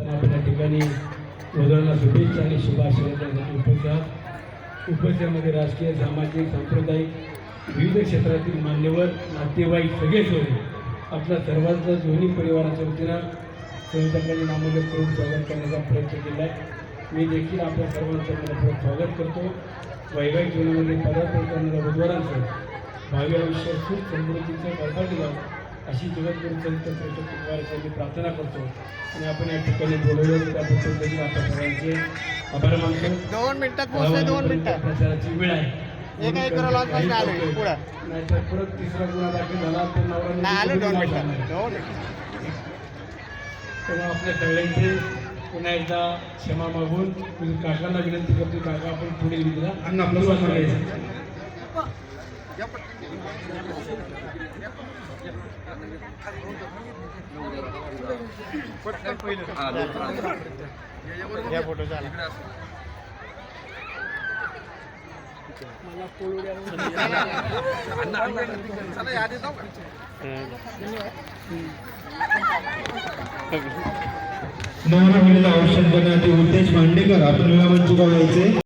तर आपण या ठिकाणी वडिलांना शुभेच्छा आणि शुभाशीर्वाद देण्यासाठी उपस्थित आहात उपस्थितीमध्ये राजकीय सामाजिक सांप्रदायिक विविध क्षेत्रातील मान्यवर नातेवाईक सगळेच होते आपल्या सर्वांचा दोन्ही परिवाराच्या वतीनं संयोजकांनी नामोल्लेख करून स्वागत करण्याचा प्रयत्न केला आहे मी देखील आपल्या सर्वांचं मनपूर्वक स्वागत करतो. वैवाहिक जीवनामध्ये पदार्पण करणाऱ्या बुधवारांचं भावी आयुष्यात खूप समृद्धीचं बळकट जावं अशी जगद्गुरु संत श्रेष्ठ मी प्रार्थना करतो. आणि आपण या ठिकाणी बोलवलं त्याबद्दल देखील आपल्या सर्वांचे आभार मानतो. दोन मिनिटात पोहोचले दोन मिनिटात प्रचाराची वेळ आहे. पुढं. नाहीतर परत तिसरा गुन्हा दाखल झाला तर नवरा नाही आलो दोन मुलगी मिनिटात नाव दोन मिनिटात तेव्हा आपल्या सगळ्यांचे पुन्हा एकदा क्षमा मागून मी काकांना विनंती करतो काका आपण पुढील विधीला आणि आपलं सुरुवात स्वागत करायची. या फोटो झाला नवरा मुलीला औषध बनवते उद्देश मांडेकर आपण विवाह मंचुका व्हायचे